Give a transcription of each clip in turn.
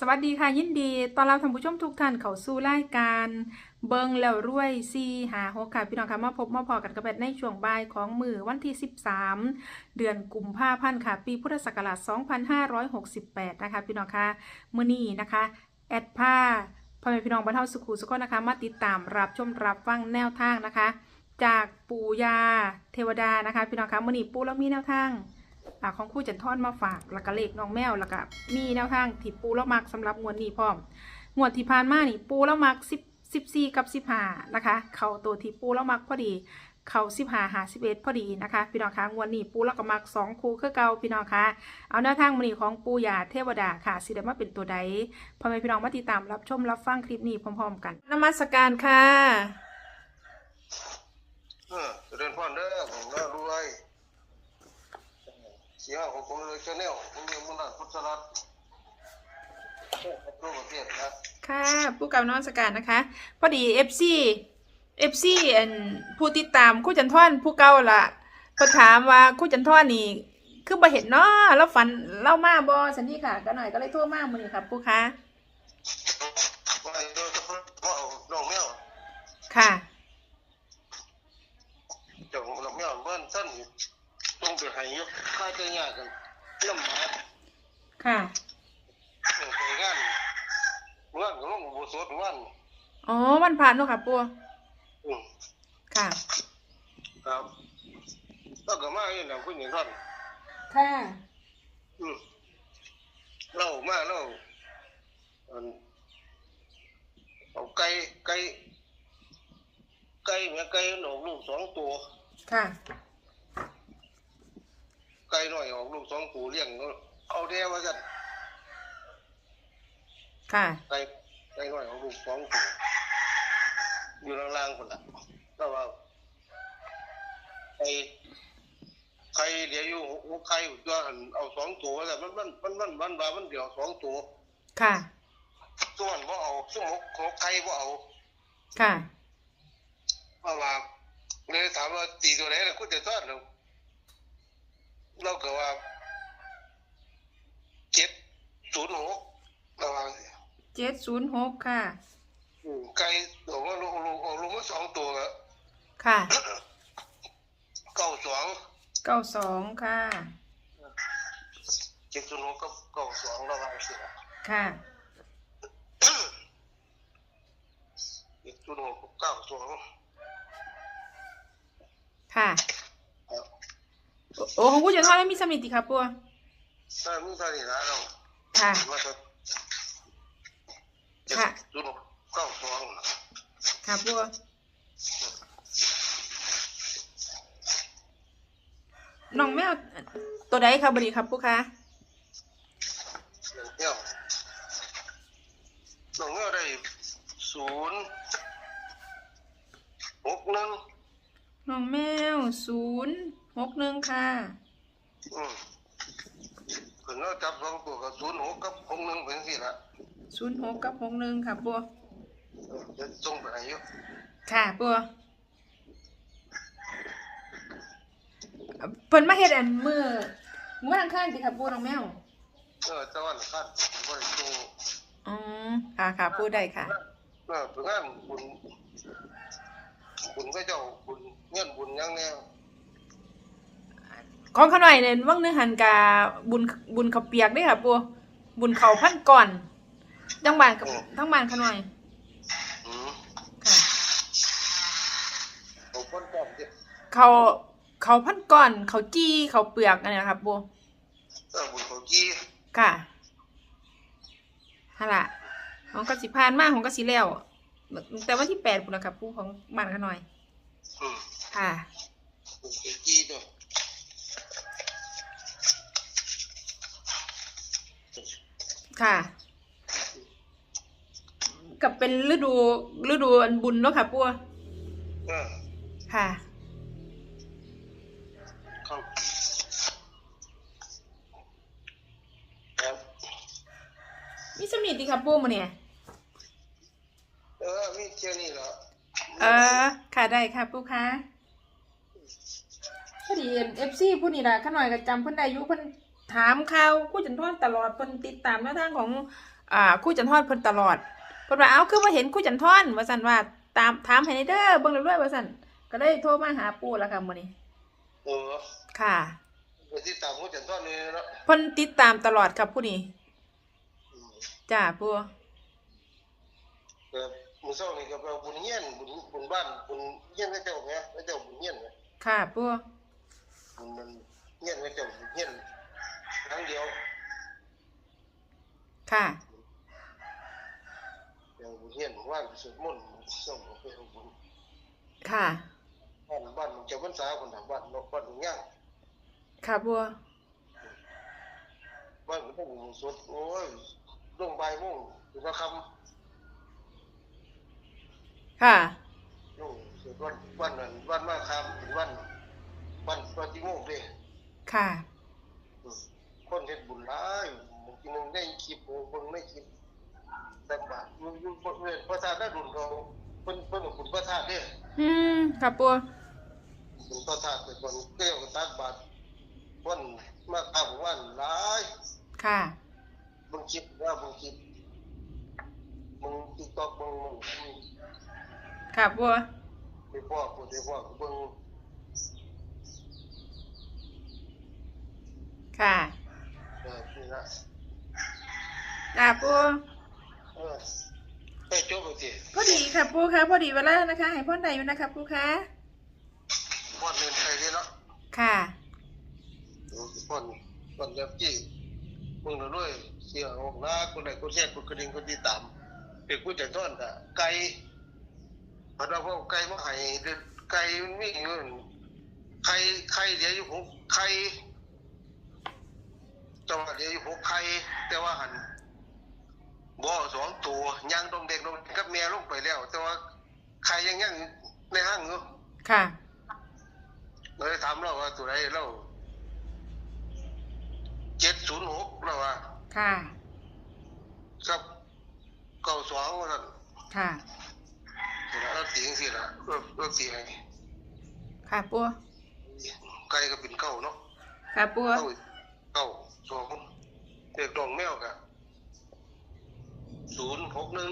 สวัสดีค่ะยินดีตอนรับท่านผู้ชมทุกท่านเข้าสู่รายการเบิงแล้วรวยซีหาหกค่ะพี่น้องค่ะมาพบมาพอกันกับแบในช่วงบ่ายของมือวันที่ 13 เดือนกุมภาพันธ์ค่ะ ปีพุทธศักราช 2568 นะคะพี่น้องค่ะมื้อนี้นะคะ แอดผ้าพ่อแม่พี่น้องบรรเทาสุขุสุขนะคะ มาติดตามรับชมรับฟังแนวทางนะคะ จากปู่ยาเทวดานะคะ พี่น้องคะมื้อนี้ปู่เรามีแนวทาง ของครู่จันทอนมาฝากแล้วก็เลขน้องแมวแล้วก็มีแนวทางที่ปูแล้วมักสำหรับงวดนี้พร้อมงวดที่ผ่านมานี่ปูแล้วมักสิบสิบสี่กับสิบห้านะคะ เข้าตัวที่ปูแล้วมักพอดี เข้าสิบห้าหาสิบเอ็ดพอดีนะคะ พี่น้องคะงวดนี้ปูแล้วก็มักสองคู่คือเก่าพี่น้องคะเอาแนวทางมื้อนี้ของปูยาเทวดาค่ะสิได้มาเป็นตัวใดพ่อแม่พี่น้องมาติดตามรับชมรับฟังคลิปนี้พร้อมๆ กันนมัสการค่ะเออเจริญพรเด้อผมน่ารวยเสีย ของผมเลยชาแนลผมเรียนมุนันพุทธรัตน์ทั่วประเทศนะค่ะผู้กำนมัสการนะคะ พอดี FC FC อันผู้ติดตามครู่จันทอนผู้เก่าล่ะเพิ่นถามว่าครู่จันทอนนี่คือบ่เห็นเนาะแล้วฝันเล่ามาบ่สันนี่ค่ะ ก็หน่อยก็เลยโทรมามื้อนี้ครับผู้ค้าว่าโดยเฉพาะว่าเอาน้องแมวค่ะ เจ้าน้องแมวเบิ้นสั้นต้องไปให้ยกค่าเจ้ายากกันเยี่ยมหมาค่ะเออไปงานงานของหลวงปู่โสดวันอ๋อวันผ่านเนาะค่ะปู่อืมค่ะครับแล้วก็มาอยู่หนังคุณหญิงท่านค่ะอืมเล่ามาเล่าอันเอาไก่ไก่ไก่แม่ไก่หนออกลูกสองตัวค่ะ ไก่หน่อยออกลูกสองตัวเลี้ยงเอาแท้ว่ากันค่ะ ไก่ไก่หน่อยออกลูกสองตัวอยู่ล่างๆคนละแล้วว่าไก่ไข่เดี๋ยวอยู่หัวไข่ตัวหันเอาสองตัวแต่มันมันมันมันมันมันมันเดี๋ยวสองตัวค่ะ ส่วนว่าเอาส่วนหกหกไข่ว่าเอาค่ะเพราะว่าเลยถามว่าตีตัวไหนล่ะคุณจะทอดเรา เราก็ว่าเจ็ดศูนย์หกระวัง706ค่ะอืมไก่บอกว่าลูกลูกเอาลูกมาสองตัวแล้วค่ะเก้าสอง92ค่ะเจ็ดศูนย์หกกับเก้าสองระวังสิล่ะค่ะเจ็ดศูนย์หกกับเก้าสองค่ะครับ โอ้ของครู่จันทอนไม่มีสมิติค่ะปู่ถ้ามีเท่านี้นะเราค่ะมาจะเจ็ดค่ะศูนย์หกเก้าสองค่ะปู่น้องแมวตัวใดครับบดีครับปู่คะเที่ยวน้องเงาได้ศูนย์หกหนึ่งน้องแมวศูนย์ หกหนึ่งค่ะ อืมถึงเราจับสองตัวกับศูนย์หกกับหกหนึ่งเป็นสิละศูนย์หกกับหกหนึ่งค่ะปู่เออจะส่งไปให้อยู่ค่ะปู่เพิ่นมาเฮ็ดอันมือมือทางข้างสิค่ะปู่น้องแมว เออตะวันคัดบริสุทธิ์อืมค่ะค่ะปู่ได้ค่ะ เออเป็นงานบุญบุญก็เจ้าบุญเงินบุญหยังแนว ของขน่อยเนี่ยว่างเนื้อหันกาบุญบุญข้าวเปียกเด้ค่ะปู่บุญเขาวพันก่อนจังบ้านกับทั้งบ้านขน่อยอืมค่ะเอาคนจับเด็กเขาเขาพันก่อน เขาจี้เขาเปลือกอันเนี้ยครับปู่เออบุญเขาจี้ค่ะฮะล่ะของกสิพานมากของกสิแล้วแต่วันที่แปดปุ่นละครับปู่ของบ้านขน่อยอืมค่ะบุญเขาจี้ด้ว ค่ะ กับเป็นฤดูฤดูอันบุญเนาะค่ะปู่เออค่ะครับครับมีสมิติครับปู่มาเนี่ยเออมีเที่ยวนี้เหรอเออ ค่ะได้ค่ะปู่คะพอดีเอฟซีผู้นี่ล่ะข้าหน่อยก็จำเพิ่นได้อยู่เพิ่น ถามข่าวผู้จันทอนตลอดเพิ่นติดตามแนวทางของอ่าครู่จันทอนเพิ่นตลอดเพิ่นว่าเอ้าคือบ่เห็นครู่จันทอนว่าซั่นว่าตามถามให้ในเด้อเบิ่งเรื่อยๆว่าซั่นก็เลยโทรมาหาปู่แล้วค่ะมื้อนี้เออค่ะไปที่ตามผู้จัดท่อนนี่เนาะเพิ่นติดตามตลอดครับผู้นี้อืมจ้าปู่แต่มื้อเช้านี่ก็ไปเอาบุญเฮียนบุญบุญบ้านบุญเฮียนให้เจ้าไงให้เจ้าบุญเฮียนไงค่ะปู่บุญมันเฮียนให้เจ้าบุญเฮียน ครั้งเดียวค่ะเดี๋ยวบุญเฮียนว่านไปสวดมนต์ส่งไปเอาบุญค่ะ บ้านบ้านมันจะพรรษาคนทางบ้านนอกบ้านย่างค่ะปู่บ้านมันต้องสวดโอ้ยลงใบายโมงถึงมาคค่ะำลงสวดวันวันนั้นวันมาคำถึงวันวันวันที่โมงเด้ค่ะอืม คนเฮ็ดบุญหลายบางทีนึงได้คลิปเบิ่งในคลิปแต่บาทอยู่อยู่บริเวณพระธาตุนาดุลเขาเพิ่นเพิ่นเอาบุญพระธาตุเด้อืมค่ะปู่บุญพระธาตุแต่คนเกี่ยวกับตักบาตรวันมาตามวันหลายค่ะเบิ่งคลิปว่าเบิ่งคลิปเบิ่ง TikTok เบิ่งเบิ่งค่ะปู่ไปพ่อผู้ไปพ่อเบิ่งค่ะเออ นี่นะจ้าปู่เออไปจบแล้วสิพอดีค่ะปู่ค่ะพอดีเวลานะคะให้พ่อใดอยู่นะคะปู่ค่ะพ่อเรียนไปเด้เนาะค่ะเออพ่อนพ่อนแบบจี้มึงน่ะด้วยเสียออกหน้าคนใดคนแท้คนกระดิ่งคนที่ตามเป็นผู้จัดต้อนก็ไก่พอเราพวกไก่มาให้เด้อไก่มันมีเงินไข่ไข่เดี๋ยวอยู่หกไข่ จังหวะเดี๋ยวอยู่หกไข่แต่ว่าหันบ่สองตัวย่างตรงเด็กลงกับเมียลงไปแล้ว แต่ว่าไข่ยังยังในห้างอยู่ค่ะเลยถามเราว่าตัวไหนเราเจ็ดศูนย์หกเราว่าค่ะกับเก้าสองว่านั่นค่ะเราตีจังสิละเราเราตีให้ค่ะปู่ไก่ก็เป็นเก้าเนาะค่ะปู่เก้า เก้าสองเด็กดองแมวกะศูนย์หกหนึ่ง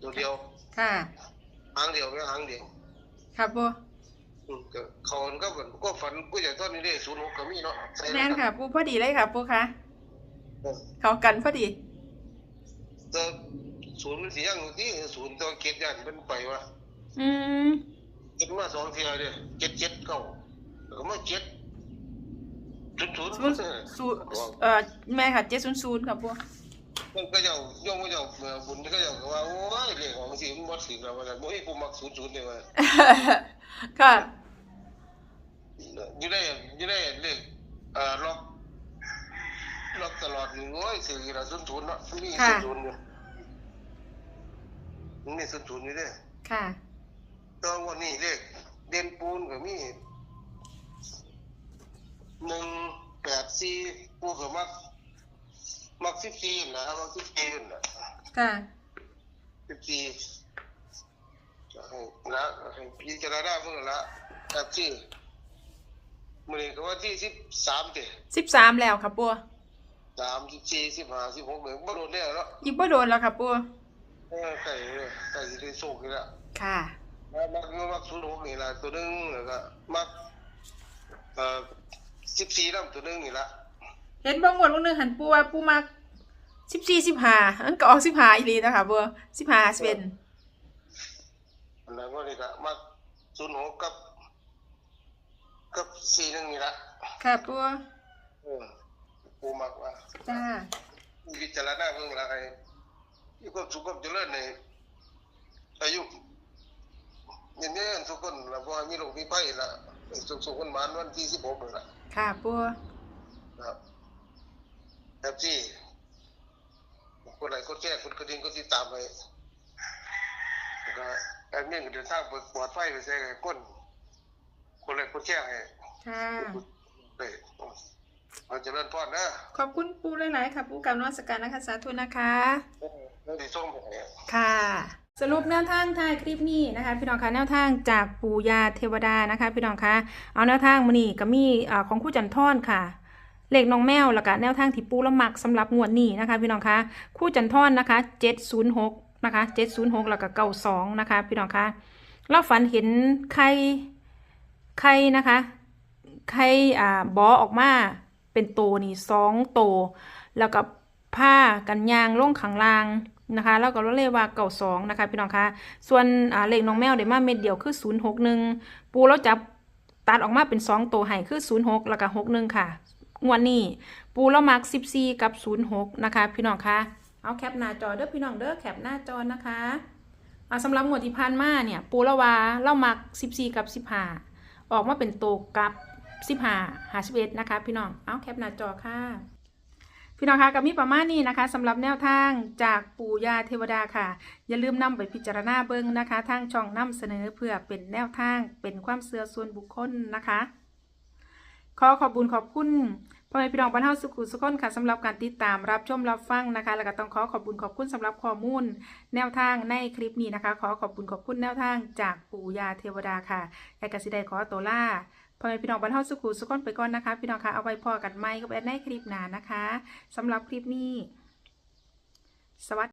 ตัวเดียวค่ะหางเดียวแค่หางเดียวค่ะปู่อืมก็เขาก็เหมือนก็ฝันกูอยากต้อนนี้ได้ศูนย์หกก็มีเนาะใส่แม่นค่ะปู่พอดีเลยค่ะปู่ค่ะเออเข้ากันพอดี แต่ศูนย์มันเสียงที่ศูนย์ตัวเก็บยันเป็นไปวะอืมเก็บมาสองเทียเลยเจ็ดเจ็ดเก้าแล้วก็มาเจ็ด ศูนย์ศูนย์ศูนย์ศูนย์เอ่อแม่ค่ะเจ็ดศูนย์ศูนย์ค่ะปู่มันก็เจ้าโยงก็เจ้าเอ่อบุญก็เจ้าก็ว่าโอ้ยเรื่องของสิมันบ่ถึงแล้วว่าบ่ให้กูมักศูนย์ศูนย์เลยว่าค่ะอยู่ได้อยู่ได้เลขเอ่อล็อกล็อกตลอดนี่โอ้ยสิละศูนย์ศูนย์เนาะมีศูนย์ศูนย์อยู่มันมีศูนย์ศูนย์อยู่เด้ค่ะตอนวันนี้เลขเด่นปูนก็มีหนึ่ง แปดสี่ปูก็มักมักสิบสี่นะมักสิบสี่นะค่ะสิบสี่ให้นะให้พิจารณาเมื่อละแบบที่มื่อนี้ก็ว่าที่สิบสามเด้สิบสามแล้วค่ะปู่สามสิบสี่สิบห้าสิบหกเนี่ยบ่โดนเนี่ยแล้วอีกบ่โดนแล้วค่ะปู่เออไก่เลยไก่สิได้โชคนี่ละค่ะมักมักมักศูนย์หกนี่ละตัวหนึงแล้วก็มักเอ่อ สิบสี่ลำตัวหนึงนี่ละเห็นบางงวดบางหนึงหันปู่ว่าปู่มักสิบสี่สิบห้าอันก็ออกสิบห้าอีหลีนะคะปู่สิบห้าสิบเอ็ดอันนั้นก็นี่ละมักศูนย์หกกับ กับสี่หนึงนี่ละค่ะปู่เออปูมักว่าจ้าพิจารณาเบิ่งละไอ้มีความสุขความเจริญในอายุยินดีทุกคนละบ่มีโรคมีภัยละสุขสุขคนหมานวันที่16นั่นล่ะ ค่ะปู่ครับแบบที่คนไหนคนแก่คนกระดิ่งก็ติดตามไปแล้วก็แอดมินก็เดินทางไปปลอดภัยไปใส่กับคนคนไหนคนแก่ให้ค่ะไปเอาเจริญพรนะขอบคุณปู่หลายๆค่ะปู่กับนวัสการนะคะสาธุนะคะแล้วที่ส่งไปให้ค่ะ สรุปแนวทางท้ายคลิปนี้นะคะพี่น้องคะแนวทางจากปู่ยาเทวดานะคะพี่น้องคะเอาแนวทางมานี่ก็มีอ่ของคู่จันทอนค่ะเลขน้องแมวแล้วก็แนวทางที่ปูละหมักสำหรับงวดนี้นะคะ พี่น้องคะคู่จันทอนนะคะ706นะคะ706แล้วก็92นะคะพี่น้องคะเราฝันเห็นไข่ไข่นะคะไข่อ่าบอออกมาเป็นโตนี่สองโต แล้วก็ผ้ากันยางล่งขังลาง นะคะแล้วก็รถเลว่าเก่าสองนะคะพี่น้องคะส่วนเลขน้องแมวเดี๋ยวมาเม็ดเดียวคือศูนย์หกหนึ่งปูแล้วจับตัดออกมาเป็นสองตัวให้คือศูนย์หกแล้วก็หกหนึ่งค่ะงวดนี้ปูแล้วมักสิบสี่กับศูนย์หกนะคะ พี่น้องคะเอาแคปหน้าจอเด้อพี่น้องเด้อแคปหน้าจอนะคะอาสำหรับงวดที่ผ่านมาเนี่ย ปูล้วาเล่ามักสิบสี่กับสิบห้าออกมาเป็นโตวกับสิบห้าหาสิบเอ็ดนะคะ พี่น้องเอาแคปหน้าจอค่ะ พี่น้องคะกับมีประมาณนี้นะคะสำหรับแนวทางจากปู่ย่าเทวดาค่ะ อย่าลืมนำไปพิจารณาเบิ้งนะคะทางช่องนำเสนอเพื่อเป็นแนวทางเป็นความเสื่อส่วนบุคคลนะคะ ขอขอบุญขอบคุณพ่อแม่พี่น้องบ้านเฮาสุขุสุขคนค่ะสำหรับการติดตามรับชมรับฟังนะคะ แล้วก็ต้องขอขอบคุณขอบคุณสำหรับข้อมูล แนวทางในคลิปนี้นะคะ ขอขอบคุณขอบคุณแนวทางจากปู่ย่าเทวดาค่ะแอกสิได้ขอตัวล่า พ่อแม่พี่น้องบ้านเฮาสุขุสุขอนไปก่อนนะคะ พี่น้องคะเอาไว้พอกันไหมกับแอดในคลิปหน้านะคะสำหรับคลิปนี้ สวัสดี